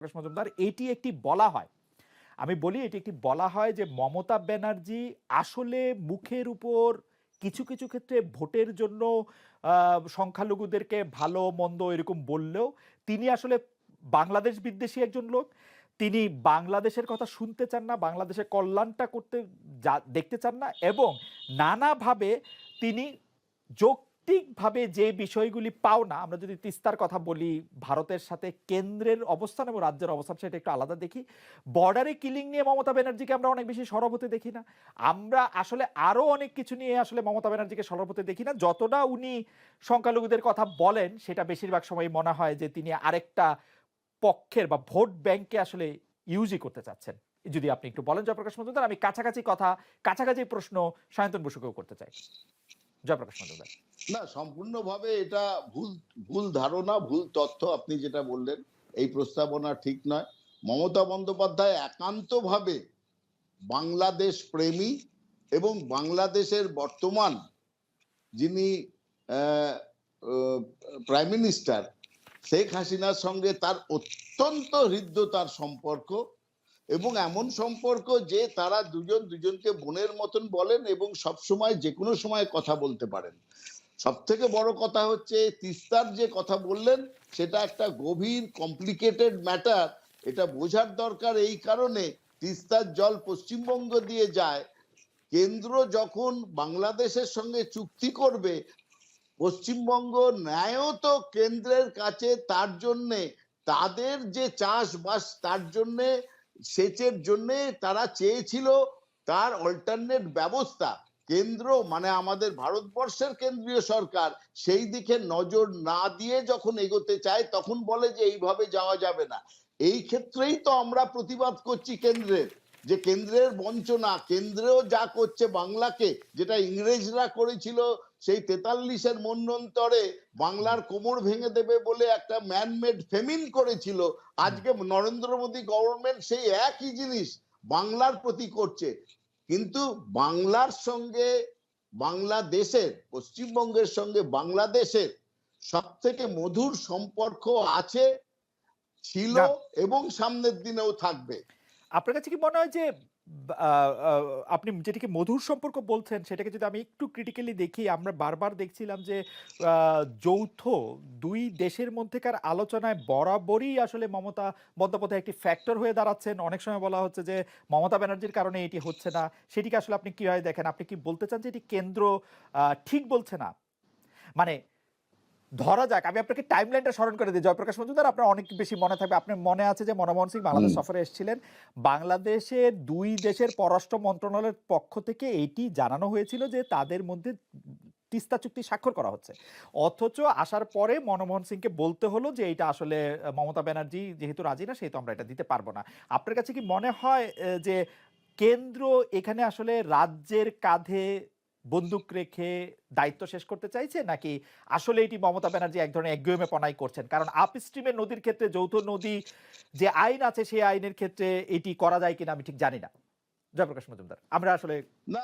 প্রকাশ মজুমদার, এটি একটি বলা হয়। আমি বলি এটি একটি বলা হয় যে মমতা ব্যানার্জি আসলে মুখের উপর কিছু কিছু ক্ষেত্রে ভোটের জন্য সংখ্যালঘুদেরকে ভালো, মন্দ এরকম বললেও তিনি আসলে বাংলাদেশ বিদ্বেষী একজন লোক। তিনি বাংলাদেশের কথা শুনতে চান না, বাংলাদেশের কল্যাণটা করতে যা- দেখতে চান না এবং নানাভাবে তিনি যৌক্তিকভাবে যে বিষয়গুলি পাও না, আমরা যদি তিস্তার কথা বলি, ভারতের সাথে কেন্দ্রের অবস্থান এবং রাজ্যের অবস্থান সেটা একটু আলাদা দেখি। বর্ডারে কিলিং নিয়ে মমতা ব্যানার্জিকে আমরা অনেক বেশি সরব হতে দেখি না। আমরা আসলে আরও অনেক কিছু নিয়ে আসলে মমতা ব্যানার্জিকে সরব হতে দেখি না। যতটা উনি সংখ্যালঘুদের কথা বলেন, সেটা বেশিরভাগ সময় মনে হয় যে তিনি আরেকটা পক্ষের বা ভোট ব্যাংকে আসলে ইউজই করতে চাচ্ছেন। যদি আপনি একটু বলেন জয়প্রকাশ মজুমদার, আমি কাছাকাছি কথা, কাছাকাছি প্রশ্ন সায়ন্তন বসুকেও করতে চাই। জয়প্রকাশ মজুমদার। না, সম্পূর্ণভাবে এটা ভুল ভুল ধারণা, ভুল তথ্য আপনি যেটা বললেন, এই প্রস্তাবনা ঠিক নয়। মমতা বন্দ্যোপাধ্যায় একান্তভাবে বাংলাদেশ প্রেমী এবং বাংলাদেশের বর্তমান যিনি প্রাইম মিনিস্টার, শেখ হাসিনার সঙ্গে তার অত্যন্ত হৃদ্যতার সম্পর্ক এবং এমন সম্পর্ক যে তারা দুজন দুজনকে বোনের মতন বলেন এবং সব সময় যে কোনো সময় কথা বলতে পারেন। সব থেকে বড় কথা হচ্ছে, তিস্তার যে কথা বললেন, সেটা একটা গভীর কমপ্লিকেটেড ম্যাটার এটা বোঝার দরকার এই কারণে তিস্তার জল পশ্চিমবঙ্গ দিয়ে যায়। কেন্দ্র যখন বাংলাদেশের সঙ্গে চুক্তি করবে, পশ্চিমবঙ্গ ন্যায়ত কেন্দ্রের কাছে তার জন্যে, তাদের যে চাষবাস, তার জন্যে সেচের জন্যে তারা চেয়েছিল তার অল্টারনেট ব্যবস্থা। কেন্দ্র মানে আমাদের ভারতবর্ষের কেন্দ্রীয় সরকার, সেই দিকে নজর না দিয়ে যখন এগোতে চায় তখন বলে যে এইভাবে যাওয়া যাবে না। এই ক্ষেত্রেই তো আমরা প্রতিবাদ করছি কেন্দ্রের। যে কেন্দ্রের বঞ্চনা কেন্দ্রেও যা করছে বাংলাকে যেটা ইংরেজরা করেছিল সেই তেতাল্লিশের মন্বন্তরে বাংলার কোমর ভেঙে দেবে বলে একটা ম্যানমেড ফেমিন করেছিল। আজকে নরেন্দ্র মোদী গভর্নমেন্ট সেই একই জিনিস বাংলার প্রতি করছে। কিন্তু বাংলার সঙ্গে বাংলাদেশের পশ্চিমবঙ্গের সঙ্গে বাংলাদেশের সব থেকে মধুর সম্পর্ক আছে ছিল এবং সামনের দিনেও থাকবে। আপনার কাছে কি মনে হয় যে আপনি যেটাকে মধুর সম্পর্ক বলছেন, সেটাকে যদি আমি একটু ক্রিটিক্যালি দেখি, আমরা বারবার দেখছিলাম যে যৌথ দুই দেশের মধ্যেকার আলোচনায় বরাবরই আসলে মমতা বন্দ্যোপাধ্যায় একটি ফ্যাক্টর হয়ে দাঁড়াচ্ছেন। অনেক সময় বলা হচ্ছে যে, মমতা ব্যানার্জির কারণে এটি হচ্ছে না। সেটিকে আসলে আপনি কীভাবে দেখেন? আপনি কি বলতে চান যে, এটি কেন্দ্র ঠিক বলছে না? মানে ধরা যাক আমি আপনাকে টাইম লাইনটা স্মরণ করে দিই। জয়প্রকাশ মজুমদার আপনার অনেক বেশি মনে থাকবে। আপনার মনে আছে যে মনমোহন সিং বাংলাদেশ সফরে এসেছিলেন। বাংলাদেশের দুই দেশের পররাষ্ট্র মন্ত্রণালয়ের পক্ষ থেকে এইটি জানানো হয়েছিল যে তাদের মধ্যে তিস্তা চুক্তি স্বাক্ষর করা হচ্ছে। অথচ আসার পরে মনমোহন সিংকে বলতে হলো যে এটা আসলে মমতা ব্যানার্জি যেহেতু রাজি না সেহেতু আমরা এটা দিতে পারব না। আপনার কাছে কি মনে হয় যে কেন্দ্র এখানে আসলে রাজ্যের কাঁধে বন্দুক রেখে দায়িত্ব শেষ করতে চাইছে নাকি আসলে এটি মমতা ব্যানার্জি এক ধরনের একগুয়েমে পনাই করছেন? কারণ আপস্ট্রিমের নদীর ক্ষেত্রে যৌথ নদী যে আইন আছে সেই আইনের ক্ষেত্রে এটি করা যায় কিনা আমি ঠিক জানি না। জয়প্রকাশ মজুমদার আমরা আসলে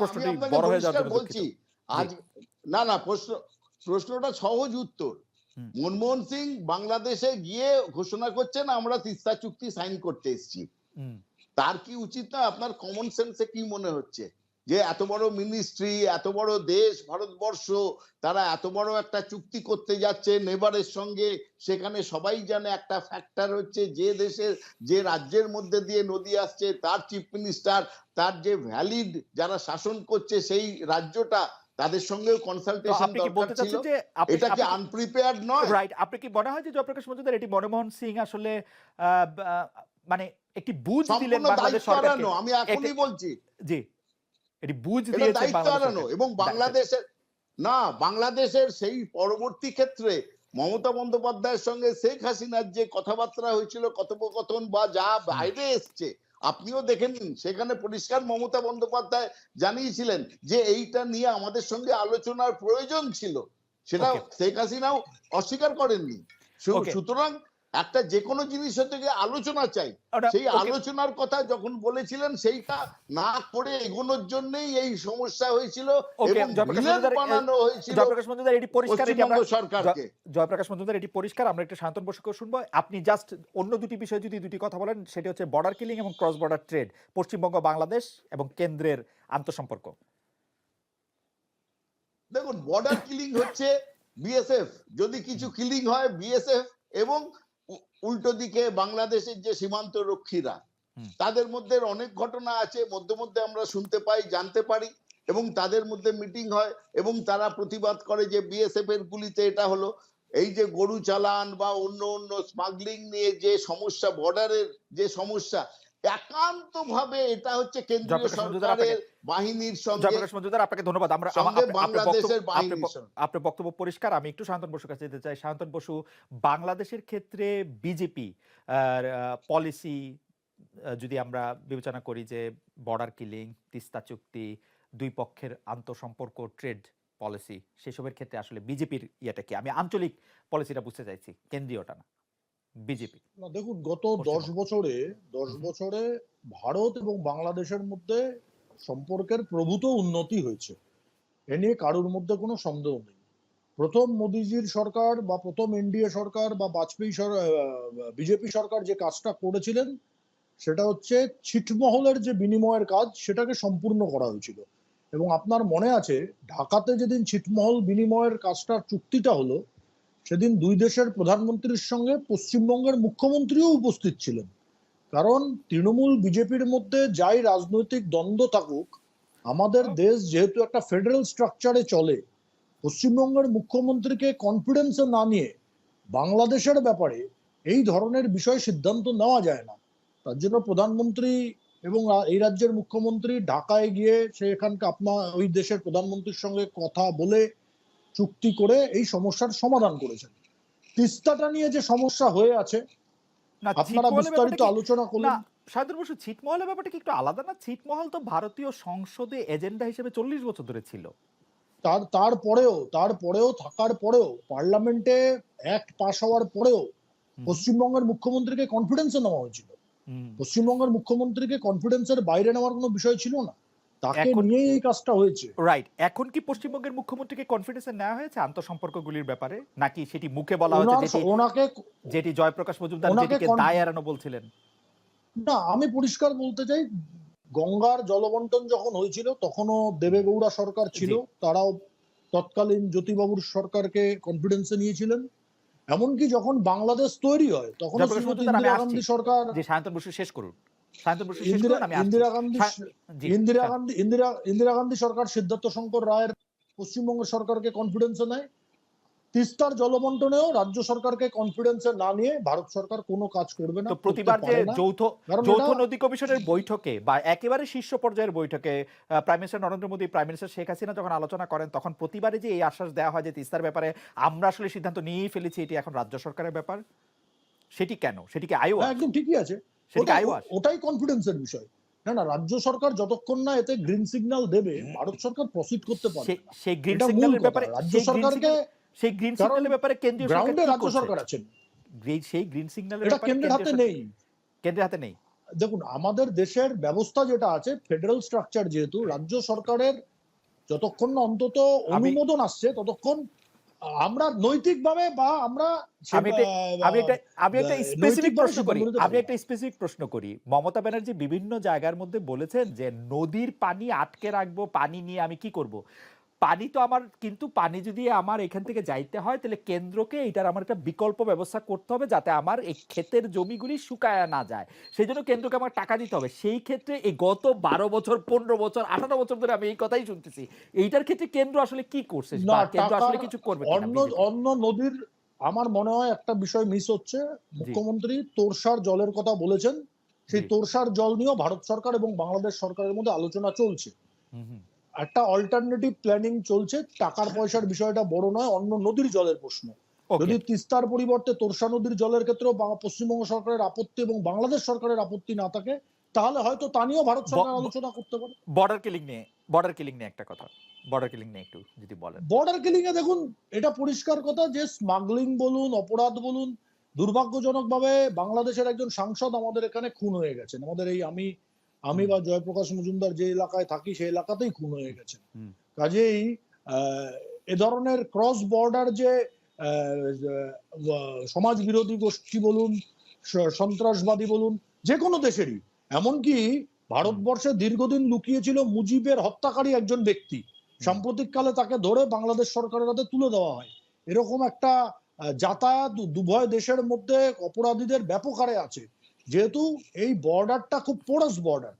প্রশ্নটি বড় হয়ে যাওয়ার বলছি আজ না না প্রশ্ন প্রশ্নটা সহজ উত্তর। মনমোহন সিং বাংলাদেশে গিয়ে ঘোষণা করছেন আমরা তিস্তা চুক্তি সাইন করতে এসেছি। তার কি উচিত না? আপনার কমন সেন্সে কি মনে হচ্ছে? যে এত বড় মিনিস্ট্রি এত বড় দেশ ভারতবর্ষ তারা এত বড় একটা চুক্তি করতে যাচ্ছে নেবারের সঙ্গে। সেখানে সবাই জানে একটা ফ্যাক্টর হচ্ছে যে দেশের যে রাজ্যের মধ্যে দিয়ে নদী আসছে তার চিফ মিনিস্টার তার যে ভ্যালিড যারা শাসন করছে সেই রাজ্যটা তাদের সঙ্গেও তো কনসালটেশন দরকার ছিল। এটা কি আনপ্রিপেয়ার্ড নয়? রাইট আপনি কি মনে হয় যে জয়প্রকাশ মজুমদার এটি মনমোহন সিং আসলে মানে একটি বুঝ দিলেন বাংলাদেশ সরকারকে? আমি এখনই বলছি। জি। এটি বুঝ দিয়েছে এবং বাংলাদেশের না বাংলাদেশের সেই পরবর্তী ক্ষেত্রে মমতা বন্দ্যোপাধ্যায়ের সঙ্গে শেখ হাসিনার যে কথাবার্তা হয়েছিল কথোপকথন বা যা বাইরে এসছে আপনিও দেখেন সেখানে পরিষ্কার মমতা বন্দ্যোপাধ্যায় জানিয়েছিলেন যে এইটা নিয়ে আমাদের সঙ্গে আলোচনার প্রয়োজন ছিল। সেটা শেখ হাসিনাও অস্বীকার করেননি। সুতরাং একটা যে কোনো জিনিসের থেকে আলোচনা চাই। সেই আলোচনার কথা যখন বলেছিলেন সেইটা না করে এগোনোর জন্যই এই সমস্যা হয়েছিল এবং জয়প্রকাশ মজুমদার, বানানো হয়েছিল এটি পরিষ্কার আমরা সরকারকে। জয়প্রকাশ মজুমদার এটি পরিষ্কার আমরা একটা শান্তন বসুকে শুনব। আপনি জাস্ট অন্য দুটি বিষয়ে যদি দুটি কথা বলেন সেটি হচ্ছে বর্ডার কিলিং এবং cross border trade Paschimbanga Bangladesh এবং কেন্দ্রের আন্তঃসম্পর্ক। দেখুন বর্ডার কিলিং হচ্ছে বিএসএফ যদি কিছু কিলিং হয় বিএসএফ এবং উল্টো দিকে বাংলাদেশের যে সীমান্ত রক্ষীরা তাদের মধ্যে অনেক ঘটনা আছে মধ্যে মধ্যে আমরা শুনতে পাই জানতে পারি এবং তাদের মধ্যে মিটিং হয় এবং তারা প্রতিবাদ করে যে বিএসএফ এর গুলিতে এটা হলো। এই যে গরু চালান বা অন্য অন্য স্মাগলিং নিয়ে যে সমস্যা বর্ডারের যে সমস্যা এটা হচ্ছে কেন্দ্রীয় সরকারের বাহিনীর সঙ্গে মজুমদার আপনাকে ধন্যবাদ। আমরা বাংলাদেশের আপনার বক্তব্য পরিষ্কার। আমি একটু শান্তন বসুর কাছে যেতে চাই। শান্তন বসু বাংলাদেশের ক্ষেত্রে বিজেপি পলিসি যদি আমরা বিবেচনা করি যে বর্ডার কিলিং তিস্তা চুক্তি দুই পক্ষের আন্তঃসম্পর্ক ট্রেড পলিসি সেসবের ক্ষেত্রে আসলে বিজেপির ইয়েটা কি? আমি আঞ্চলিক পলিসিটা বুঝতে চাইছি কেন্দ্রীয়টা না। বিজেপি। না দেখুন গত দশ বছরে দশ বছরে ভারত এবং বাংলাদেশের মধ্যে সম্পর্কের প্রভূত উন্নতি হয়েছে। এ নিয়ে কারোর মধ্যে কোনো সন্দেহ নেই। প্রথম মোদিজির সরকার বা প্রথম এনডিএ সরকার বা বাজপেয়ী বিজেপি সরকার যে কাজটা করেছিলেন সেটা হচ্ছে ছিটমহলের যে বিনিময়ের কাজ সেটাকে সম্পূর্ণ করা হয়েছিল। এবং আপনার মনে আছে ঢাকাতে যেদিন ছিটমহল বিনিময়ের কাজটার চুক্তিটা হলো সেদিন দুই দেশের প্রধানমন্ত্রীর সঙ্গে পশ্চিমবঙ্গের মুখ্যমন্ত্রীও উপস্থিত ছিলেন। কারণ তৃণমূল বিজেপির মধ্যে যাই রাজনৈতিক দ্বন্দ্ব থাকুক, আমাদের দেশ যেহেতু একটা ফেডারেল স্ট্রাকচারে চলে, পশ্চিমবঙ্গের মুখ্যমন্ত্রীকে কনফিডেন্সে না নিয়ে বাংলাদেশের ব্যাপারে এই ধরনের বিষয় সিদ্ধান্ত নেওয়া যায় না। তার জন্য প্রধানমন্ত্রী এবং এই রাজ্যের মুখ্যমন্ত্রী ঢাকায় গিয়ে সে এখানকার আপনার ওই দেশের প্রধানমন্ত্রীর সঙ্গে কথা বলে চুক্তি করে এই সমস্যার সমাধান করেছেন। তিস্তাটা নিয়ে যে সমস্যা হয়ে আছে আপনারা বিস্তারিত আলোচনা না করলেন শান্তন বসু ছিটমহলের ব্যাপারটা কি একটু আলাদা না? ছিটমহল তো ভারতীয় সংসদে এজেন্ডা হিসেবে চল্লিশ বছর ধরে ছিল। তার তারপরেও তারপরেও থাকার পরেও পার্লামেন্টে অ্যাক্ট পাশ হওয়ার পরেও পশ্চিমবঙ্গের মুখ্যমন্ত্রীকে কনফিডেন্সে নেওয়া হয়েছিল। পশ্চিমবঙ্গের মুখ্যমন্ত্রীকে কনফিডেন্সের বাইরে নেওয়ার কোনো বিষয় ছিল না। তাকে নিয়েই এই কাজটা হয়েছে। রাইট এখন কি পশ্চিমবঙ্গের মুখ্যমন্ত্রীকে কনফিডেন্সে নেওয়া হয়েছে? আন্তঃসম্পর্কগুলির ব্যাপারে? নাকি সেটি মুখে বলা হয়েছে যেটি ওনাকে যেটি জয়প্রকাশ মজুমদার যেটিকে দায় এড়ানো বলছিলেন? না আমি পরিষ্কার বলতে চাই গঙ্গার জলবন্টন যখন হয়েছিল তখনও দেবেগৌড়া সরকার ছিল। তারাও তৎকালীন জ্যোতিবাবুর সরকারকে কনফিডেন্সে নিয়েছিলেন। এমনকি যখন বাংলাদেশ তৈরি হয় তখন সরকার শেষ করুন। ইন্দিরা গান্ধী ইন্দিরা গান্ধী ইন্দিরা ইন্দিরা গান্ধী সরকার সিদ্ধার্থ শঙ্কর রায়ের পশ্চিমবঙ্গ সরকারকে কনফিডেন্সে নেয়। তিস্তার জলবন্টনেও রাজ্য সরকারকে কনফিডেন্সে না নিয়ে ভারত সরকার কোনো কাজ করবে না প্রতিবার যে যৌথ যৌথ নদী কমিশনের বৈঠকে বা একেবারে শীর্ষ পর্যায়ের বৈঠকে prime minister Narendra Modi prime minister Sheikh Hasina যখন আলোচনা করেন তখন প্রতিবারে যে এই আশ্বাস দেওয়া হয় যে তিস্তার ব্যাপারে আমরা আসলে সিদ্ধান্ত নিয়েই ফেলেছি এটি এখন রাজ্য সরকারের ব্যাপার। সেটি কেন? সেটি কি আয়ু হ্যাঁ, একদম ঠিকই আছে। ওটাই কনফিডেন্সের বিষয়। না না রাজ্য সরকার যতক্ষণ না এতে গ্রিন সিগন্যাল দেবে ভারত সরকার প্রসিড করতে পারবে সেই গ্রিন সিগন্যালের ব্যাপারে রাজ্য সরকারকে সেই গ্রিন সিগন্যালের ব্যাপারে কেন্দ্রীয় সরকার রাজ্য সরকার আছেন। সেই গ্রিন সিগন্যালের এটা কেন্দ্রের হাতে নেই। কেন্দ্রের হাতে নেই। দেখুন আমাদের দেশের ব্যবস্থা যেটা আছে ফেডারেল স্ট্রাকচার যেহেতু রাজ্য সরকারের যতক্ষণ না অন্তত অনুমোদন আসছে ততক্ষণ আমরা নৈতিকভাবে বা আমরা আমি একটা- আমি একটা আমি একটা স্পেসিফিক প্রশ্ন করি। আমি একটা স্পেসিফিক প্রশ্ন করি। মমতা ব্যানার্জি বিভিন্ন জায়গার মধ্যে বলেছেন যে নদীর পানি আটকে রাখব পানি নিয়ে আমি কি করব? পানি তো আমার কিন্তু পানি যদি আমার এখান থেকে যাইতে হয় তাহলে কেন্দ্রকে এটার আমার একটা বিকল্প ব্যবস্থা করতে হবে যাতে আমার এই ক্ষেতের জমিগুলি শুকায় না যায়। সেই জন্য কেন্দ্রকে আমার টাকা দিতে হবে। সেই ক্ষেত্রে এই গত বারো বছর পনেরো বছর আঠারো বছর ধরে আমি এই কথাই শুনতেছি। এইটার ক্ষেত্রে কেন্দ্র আসলে কি করছে? না কেন্দ্র আসলে কিছু করবে অন্য অন্য নদীর আমার মনে হয় একটা বিষয় মিস হচ্ছে। মুখ্যমন্ত্রী তোরসার জলের কথা বলেছেন। সেই তোরসার জল নিয়েও ভারত সরকার এবং বাংলাদেশ সরকারের মধ্যে আলোচনা চলছে। হুম, হুম। একটা অল্টারনেটিভ প্ল্যানিং চলছে টাকার পয়সার বিষয়টা বড় নয় অন্য নদীর জলের প্রশ্ন। যদি তিস্তার পরিবর্তে তোরসা নদীর জলের ক্ষেত্রেও পশ্চিমবঙ্গ সরকারের আপত্তি এবং বাংলাদেশ সরকারের আপত্তি না থাকে তাহলে হয়তো তা নিয়েও ভারত সরকার আলোচনা করতে পারে। বর্ডার কিলিং নিয়ে বর্ডার কিলিং নিয়ে একটা কথা। বর্ডার কিলিং নিয়ে একটু যদি বলেন। বর্ডার কিলিং এ দেখুন এটা পরিষ্কার কথা যে স্মাগলিং বলুন অপরাধ বলুন দুর্ভাগ্যজনকভাবে বাংলাদেশের একজন সাংসদ আমাদের এখানে খুন হয়ে গেছেন। আমাদের এই আমি আমি বা জয়প্রকাশ মজুমদার যে এলাকায় থাকি সেই এলাকাতেই খুন হয়ে গেছে। কাজেই এ ধরনের ক্রস বর্ডার যে সমাজ বিরোধী গোষ্ঠী বলুন সন্ত্রাসবাদী বলুন যে কোনো দেশেরই। এমনকি ভারতবর্ষে দীর্ঘদিন লুকিয়েছিল মুজিবের হত্যাকারী একজন ব্যক্তি। সাম্প্রতিককালে তাকে ধরে বাংলাদেশ সরকারের হাতে তুলে দেওয়া হয়। এরকম একটা যাতায়াত দুভয় দেশের মধ্যে অপরাধীদের ব্যাপক হারে আছে। যেহেতু এই বর্ডারটা খুব পোরাস বর্ডার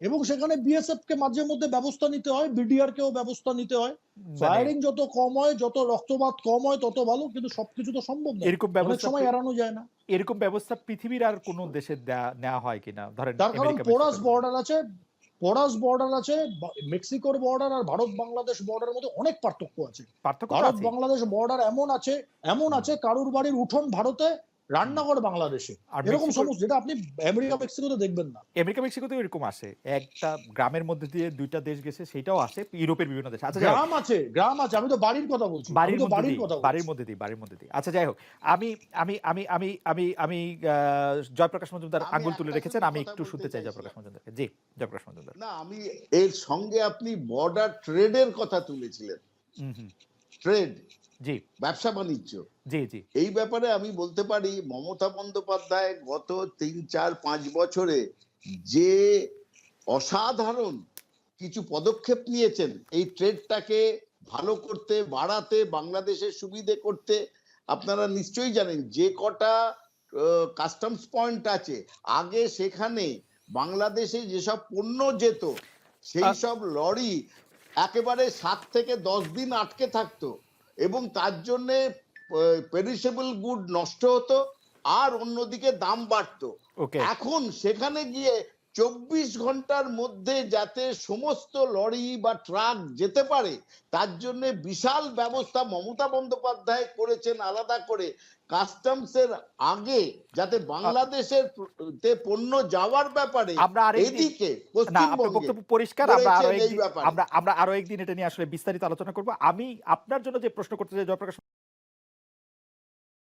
এবং সেখানে বিএসএফ কে মাঝে মধ্যে ব্যবস্থা নিতে হয় বিডিআর কেও ব্যবস্থা নিতে হয়। মানে ফায়ারিং যত কম হয় যত রক্তপাত কম হয় তত ভালো কিন্তু সবকিছু তো সম্ভব না এরকম ব্যবস্থা সময় এড়ানো যায় না। এরকম ব্যবস্থা পৃথিবীর আর কোন দেশে নেওয়া হয় কিনা? ধরেন তার কারণ পোরাস বর্ডার আছে পোরাস বর্ডার আছে মেক্সিকোর বর্ডার আর ভারত বাংলাদেশ বর্ডারের মধ্যে অনেক পার্থক্য আছে। পার্থক্য ভারত বাংলাদেশ বর্ডার এমন আছে এমন আছে কারুর বাড়ির উঠোন ভারতে রান্নাঘর বাংলাদেশে। এরকম সমস্ত যেটা আপনি আমেরিকা মেক্সিকোতে দেখবেন না। আমেরিকা মেক্সিকোতে এরকম আসে একটা গ্রামের মধ্যে দিয়ে দুইটা দেশ গেছে সেটাও আসে ইউরোপের বিভিন্ন দেশ। আচ্ছা গ্রাম আছে গ্রাম আছে আমি তো বাড়ির কথা বলছি বাড়ির মধ্যে বাড়ির কথা বাড়ির মধ্যে দিই বাড়ির মধ্যে দিই আচ্ছা যাই হোক আমি আমি আমি আমি আমি আমি আহ, জয়প্রকাশ মজুমদার আঙ্গুল তুলে রেখেছেন আমি একটু শুনতে চাই জয়প্রকাশ মজুমদারকে জি জয়প্রকাশ মজুমদার। না আমি এর সঙ্গে আপনি বর্ডার ট্রেডের কথা তুলেছিলেন। হুম হুম। ট্রেড জি। ব্যবসা বাণিজ্য। জি জি। এই ব্যাপারে আমি বলতে পারি মমতা বন্দ্যোপাধ্যায় গত তিন চার পাঁচ বছরে যে অসাধারণ কিছু পদক্ষেপ নিয়েছেন এই ট্রেডটাকে ভালো করতে বাড়াতে বাংলাদেশের সুবিধে করতে আপনারা নিশ্চয়ই জানেন যে কটা কাস্টমস পয়েন্ট আছে। আগে সেখানে বাংলাদেশে যেসব পণ্য যেত সেই সব লরি একেবারে সাত থেকে দশ দিন আটকে থাকতো। এবং তার জন্যে পেরিসেবল গুড নষ্ট হতো আর অন্যদিকে দাম বাড়তো। ওকে এখন সেখানে গিয়ে চব্বিশ ঘণ্টার মধ্যে যাতে সমস্ত লরি বা ট্রাক যেতে পারে তার জন্য বিশাল ব্যবস্থা মমতা বন্দ্যোপাধ্যায় করেছেন আলাদা করে কাস্টমসের আগে যাতে বাংলাদেশের তে পণ্য যাওয়ার ব্যাপারে আমরা এদিকে বক্তব্য পরিষ্কার আমরা আরও। আমরা আমরা আরও একদিন এটা নিয়ে আসলে বিস্তারিত আলোচনা করব আমি আপনার জন্য যে প্রশ্ন করতে চাই জয়প্রকাশ